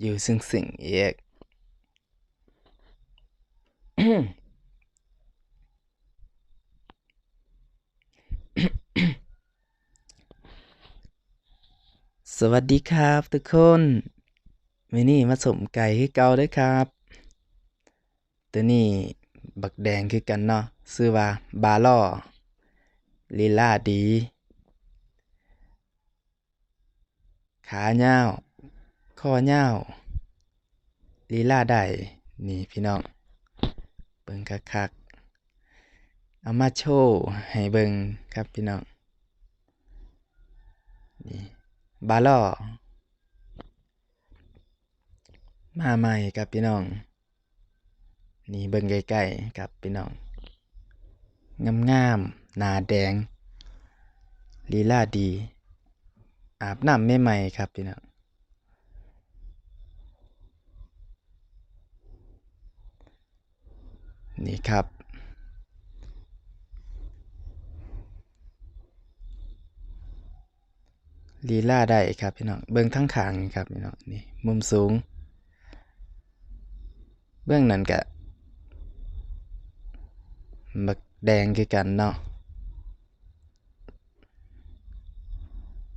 อยู่ซึ่งสิ่งอีกสวัสดีครับทุกคนมื้อนี้มาสมไก่คือเก่าด้อครับ ตัวนี้บักแดงคือกันเนาะชื่อว่าบาล่อลีลาดี ขายา คอยาลีลาได้นี่พี่น้อง เบิ่งคักๆเอามาโชว์ให้เบิ่งครับพี่น้อง นี่บาล่อมาใหม่ครับพี่น้อง นี่เบิ่งใกล้ๆครับพี่น้อง งามๆหนาแดงลีลาดี อาบน้ำใหม่ๆครับพี่น้อง นี่ครับ ลีลาได้ครับพี่น้อง เบิ่งทั้งขางครับพี่น้องนี่มุมสูง เบื้องนั้นก็บักแดงคือกันเนาะ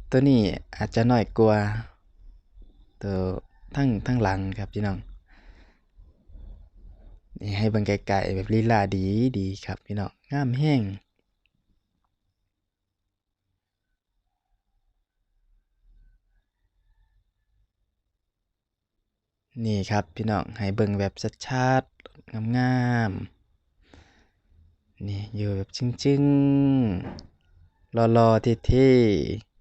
ตัวนี้อาจจะน้อยกว่าตัวทั้งทั้งหลังครับพี่น้อง นี่ให้เบิ่งไกลๆแบบลีลาดีดีครับพี่น้องงามแฮงนี่ครับพี่น้องให้เบิ่งแบบชัดๆงามๆนี่อยู่แบบจึงๆหล่อๆเท่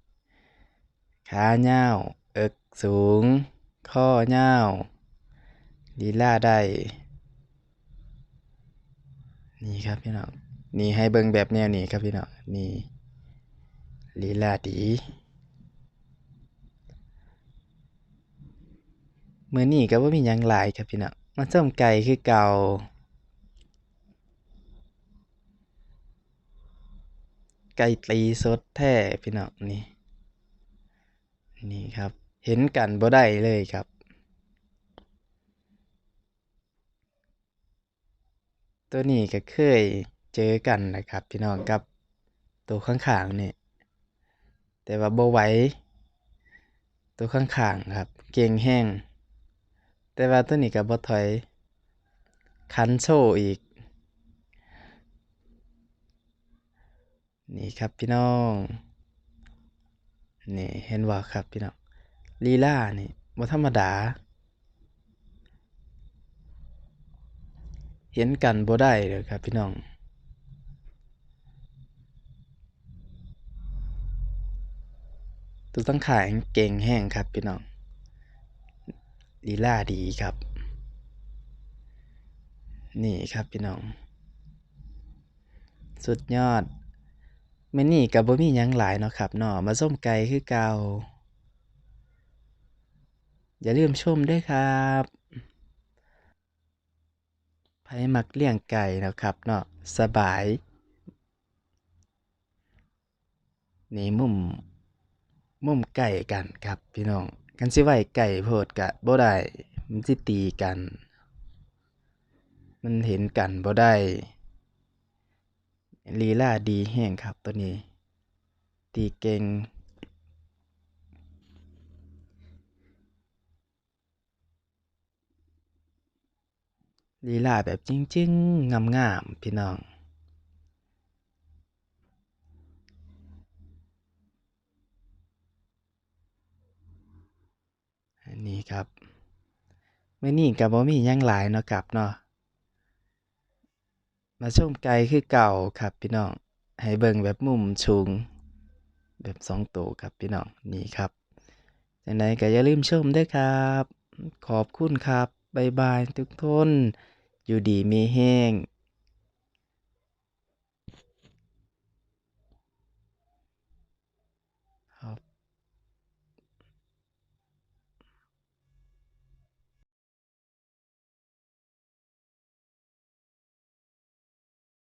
ๆขายาเอิกสูง ข้อยาลีลาได้ นี่ครับพี่น้องนี่ให้เบิ่งแบบแนวนี้ครับพี่น้องนี่ลีลาดีเมื้อนี้ก็บ่ามียังหลายครับพี่น้องมาส้มไก่คือเก่าไก่ตีสดแท้พี่น้องนี่นี่ครับ เห็นกันบ่ได้เลยครับ ตัวนี้ก็เคยเจอกันนะครับ พี่น้องกับตัวข้างๆนี่แต่ว่าบไหวตัวข้างๆครับ เก่งแรงแต่ว่าตัวนี้ก็บ่ถอย คันโชว์อีก นี่ครับพี่น้องนี่เห็นบ่ครับพี่น้องลีลานี่บ่ธรรมดา เห็นกันบ่ได้เด้อครับพี่น้องตัวตั้งขายเก่งแห้งครับพี่น้องลีลาดีครับ นี่ครับพี่น้อง สุดยอดมื้อนี้ก็บ่มียังหลายเนาะครับเนาะมาส้มไก่คือเก่าอย่าลืมชมด้อครับ ไผมักเลี้ยงไก่นะครับเนาะสบาย นี่มุม มุมใกล้กันครับพี่น้องคันสิไว้ใกล้โพดก็บ่ได้มันสิตีกัน มันเห็นกันบ่ได้ลีลาดีแรงครับตัวนี้ ตีเก่ง ลีลาแบบจึ้งๆ งามๆ พี่น้อง อันนี้ครับเมื้อนี้ก็บ่มีหยังหลายเนาะครับเนาะ มาชมไก่คือเก่าครับพี่น้อง ให้เบิ่งแบบมุมสูงแบบ2ตัวครับพี่น้อง นี่ครับจังใดก็อย่าลืมชมด้อครับ ขอบคุณครับ บ๊ายบายทุกคนอยู่ดีมีแรง